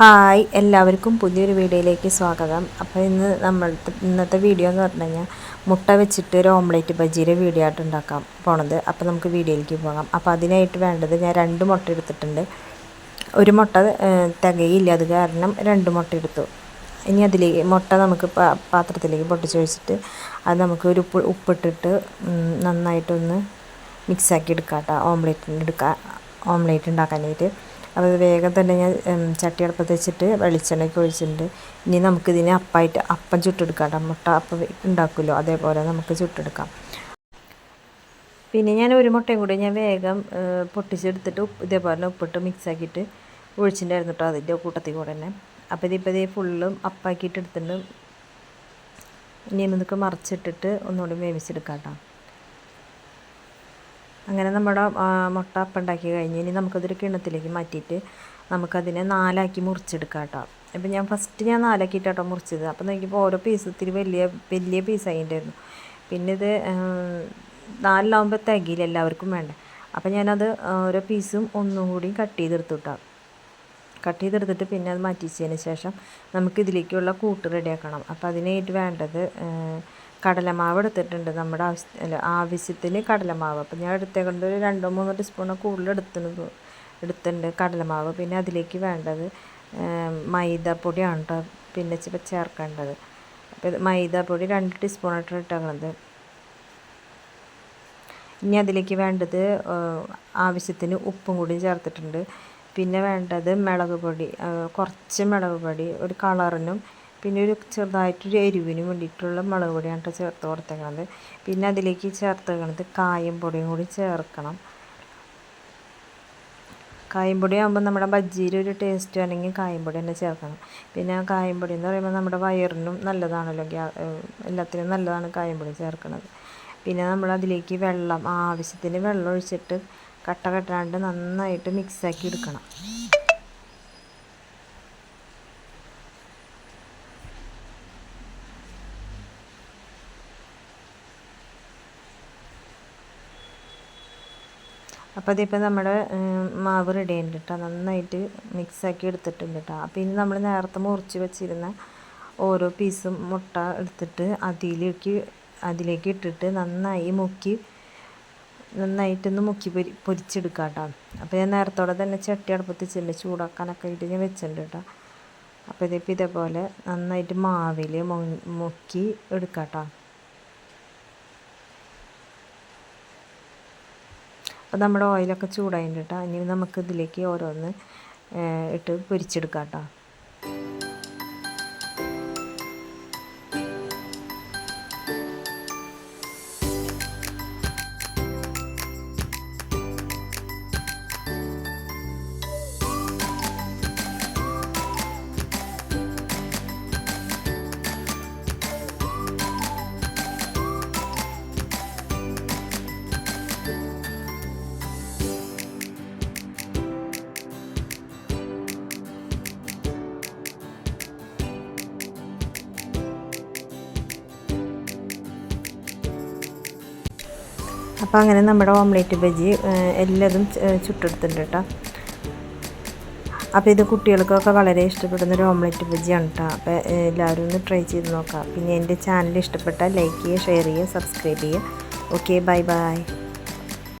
Hi എല്ലാവർക്കും പുതിയൊരു വീഡിയോയിലേക്ക് സ്വാഗതം. അപ്പോൾ ഇന്ന് നമ്മൾ ഇന്നത്തെ വീഡിയോ എന്ന് പറഞ്ഞു കഴിഞ്ഞാൽ മുട്ട വെച്ചിട്ട് ഒരു ഓംലേറ്റ് ബജിയുടെ വീഡിയോ ആയിട്ട് ഉണ്ടാക്കാം പോണത്. അപ്പോൾ നമുക്ക് വീഡിയോയിലേക്ക് പോകാം. അപ്പോൾ അതിനായിട്ട് വേണ്ടത് ഞാൻ രണ്ട് മുട്ട എടുത്തിട്ടുണ്ട്. ഒരു മുട്ട തികയില്ല. അത് കാരണം രണ്ട് മുട്ട എടുത്തു. ഇനി അതിലേക്ക് മുട്ട നമുക്ക് പാത്രത്തിലേക്ക് പൊട്ടിച്ച് വെച്ചിട്ട് അത് നമുക്ക് ഒരു ഉപ്പ് ഉപ്പിട്ടിട്ട് നന്നായിട്ടൊന്ന് മിക്സാക്കി എടുക്കാം കേട്ടോ ഓംലേറ്റിന് എടുക്കാം ഓംലേറ്റ് ഉണ്ടാക്കാനായിട്ട്. അപ്പോൾ വേഗം തന്നെ ഞാൻ ചട്ടി അടുപ്പത്ത് വെച്ചിട്ട് വെളിച്ചെണ്ണയ്ക്ക് ഒഴിച്ചിട്ടുണ്ട്. ഇനി നമുക്കിതിനെ അപ്പായിട്ട് അപ്പം ചുട്ടെടുക്കാം മുട്ട അപ്പം ഉണ്ടാക്കുമല്ലോ. അതേപോലെ നമുക്ക് ചുട്ടെടുക്കാം. പിന്നെ ഞാൻ ഒരു മുട്ടയും കൂടി ഞാൻ വേഗം പൊട്ടിച്ചെടുത്തിട്ട് ഉപ്പ് ഇതേപോലെ ഉപ്പിട്ട് മിക്സാക്കിയിട്ട് ഒഴിച്ചിട്ടുണ്ടായിരുന്നു കേട്ടോ അതിന്റെ കൂട്ടത്തിൽ കൂടെ തന്നെ. അപ്പോൾ ഇതിപ്പോൾ ഇതേ ഫുള്ളും അപ്പാക്കിയിട്ട് എടുത്തിട്ടുണ്ട്. ഇനി നമുക്ക് മറിച്ചിട്ടിട്ട് ഒന്നുകൂടി വേവിച്ചെടുക്കാം കേട്ടോ അങ്ങനെ നമ്മുടെ മുട്ട അപ്പം ഉണ്ടാക്കി കഴിഞ്ഞ് ഇനി നമുക്കതൊരു കിണത്തിലേക്ക് മാറ്റിയിട്ട് നമുക്കതിനെ നാലാക്കി മുറിച്ചെടുക്കാം കേട്ടോ. അപ്പം ഞാൻ ഫസ്റ്റ് ഞാൻ നാലാക്കിയിട്ടാട്ടോ മുറിച്ചത്. അപ്പം നോക്കിയപ്പോൾ ഓരോ പീസ് ഇത്തിരി വലിയ വലിയ പീസായി ഉണ്ടായിരുന്നു പിന്നെ ഇത് നാലിലാവുമ്പോൾ തികയില്ല എല്ലാവർക്കും വേണ്ട. അപ്പം ഞാനത് ഓരോ പീസും ഒന്നും കൂടി കട്ട് ചെയ്തെടുത്തു കേട്ടോ. കട്ട് ചെയ്തെടുത്തിട്ട് പിന്നെ അത് മാറ്റിച്ചതിന് ശേഷം നമുക്ക് ഇതിലേക്കുള്ള കൂട്ട് റെഡിയാക്കണം അപ്പോൾ അതിനായിട്ട് വേണ്ടത് കടലമാവ് എടുത്തിട്ടുണ്ട് നമ്മുടെ ആവശ്യ ആവശ്യത്തിന് കടലമാവ്. അപ്പം ഞാൻ എടുത്തേക്കൊണ്ട് ഒരു രണ്ടോ മൂന്നോ ടീസ്പൂണോ കൂടുതൽ എടുത്തിട്ടുണ്ട് എടുത്തിട്ടുണ്ട് കടലമാവ്. പിന്നെ അതിലേക്ക് വേണ്ടത് മൈദപ്പൊടിയാണ് കേട്ടോ പിന്നെ ഇപ്പം ചേർക്കേണ്ടത്. അപ്പോൾ മൈദപ്പൊടി രണ്ട് ടീസ്പൂണായിട്ട് ഇട്ടേക്കണത്. ഇനി അതിലേക്ക് വേണ്ടത് ആവശ്യത്തിന് ഉപ്പും കൂടി ചേർത്തിട്ടുണ്ട്. പിന്നെ വേണ്ടത് മുളക് പൊടി കുറച്ച് മുളക് പൊടി ഒരു കളറിനും പിന്നെ ഒരു ചെറുതായിട്ടൊരു എരിവിന് വേണ്ടിയിട്ടുള്ള മുളക് പൊടിയാണ് കേട്ടോ ചേർത്ത് കൊടുത്തേക്കണത്. പിന്നെ അതിലേക്ക് ചേർത്തേക്കണത് കായം പൊടിയും കൂടി ചേർക്കണം. കായം പൊടി ആകുമ്പോൾ നമ്മുടെ ബജ്ജിയിൽ ഒരു ടേസ്റ്റ് വേണമെങ്കിൽ കായം പൊടി തന്നെ ചേർക്കണം. പിന്നെ ആ കായം പൊടി എന്ന് പറയുമ്പോൾ നമ്മുടെ വയറിനും നല്ലതാണല്ലോ എല്ലാത്തിനും നല്ലതാണ് കായം പൊടി ചേർക്കുന്നത് പിന്നെ നമ്മൾ അതിലേക്ക് വെള്ളം ആവശ്യത്തിന് വെള്ളം ഒഴിച്ചിട്ട് കട്ട കെട്ടാണ്ട് നന്നായിട്ട് മിക്സാക്കി എടുക്കണം. അപ്പോൾ അതിപ്പോൾ നമ്മുടെ മാവ് റെഡി ആയിട്ടുണ്ട് കേട്ടോ. നന്നായിട്ട് മിക്സാക്കി എടുത്തിട്ടുണ്ട് കേട്ടോ. അപ്പോൾ ഇനി നമ്മൾ നേരത്തെ മുറിച്ച് വെച്ചിരുന്ന ഓരോ പീസും മുട്ട എടുത്തിട്ട് അതിലേക്ക് അതിലേക്ക് ഇട്ടിട്ട് നന്നായി മുക്കി നന്നായിട്ടൊന്ന് മുക്കി പൊരി പൊരിച്ചെടുക്കാം കേട്ടോ. അപ്പോൾ ഞാൻ നേരത്തോടെ തന്നെ ചട്ടി അടുപ്പത്ത് ചെല്ലി ചൂടാക്കാനൊക്കെ ആയിട്ട് ഞാൻ വെച്ചിട്ടുണ്ട് കേട്ടോ. അപ്പോൾ ഇതിപ്പോൾ ഇതേപോലെ നന്നായിട്ട് മാവിൽ മുക്കി എടുക്കാം കേട്ടോ. അപ്പോൾ നമ്മുടെ ഓയിലൊക്കെ ചൂടായിട്ടുണ്ട് കേട്ടോ ഇനി നമുക്ക് ഇതിലേക്ക് ഓരോന്ന് ഇട്ട് പൊരിച്ചെടുക്കാം കേട്ടോ അപ്പോൾ അങ്ങനെ നമ്മുടെ ഓംലേറ്റ് ബജി എല്ലാതും ചുട്ടെടുത്തിട്ടുണ്ട് കേട്ടോ അപ്പോൾ ഇത് കുട്ടികൾക്കൊക്കെ വളരെ ഇഷ്ടപ്പെടുന്ന ഒരു ഓംലേറ്റ് ബജിയാണ് കേട്ടോ അപ്പോൾ എല്ലാവരും ഒന്ന് ട്രൈ ചെയ്ത് നോക്കാം. പിന്നെ എന്റെ ചാനൽ ഇഷ്ടപ്പെട്ടാൽ ലൈക്ക് ചെയ്യുക ഷെയർ ചെയ്യുക സബ്സ്ക്രൈബ് ചെയ്യുക. Okay bye bye.